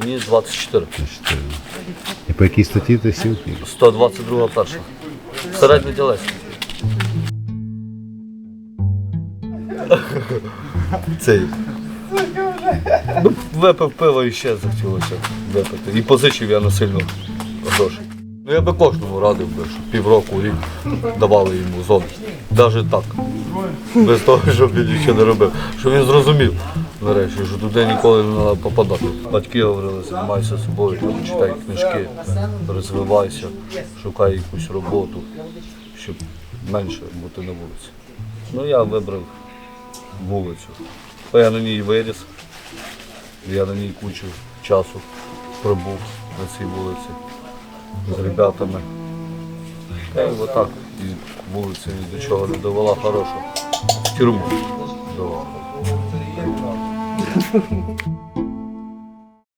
Мені 24. І по якій статті ти сів? 122 перша. Середній ділець. Цей. Ну, випив пиво і ще захотілося випити. І позичив я насильно гроші. Ну я би кожному радив би, що півроку рік давали йому зону. Навіть так. Без того, щоб він нічого не робив. Щоб він зрозумів нарешті, що туди ніколи не треба попадати. Батьки говорили, займайся собою, читай книжки, розвивайся, шукай якусь роботу, щоб менше бути на вулиці. Ну я вибрав вулицю. Я на ній виріс, я на ній кучу часу пробув на цій вулиці з ребятами. Та й отак. І вулиця ні до чого не довела хорошого. В тюрму довела.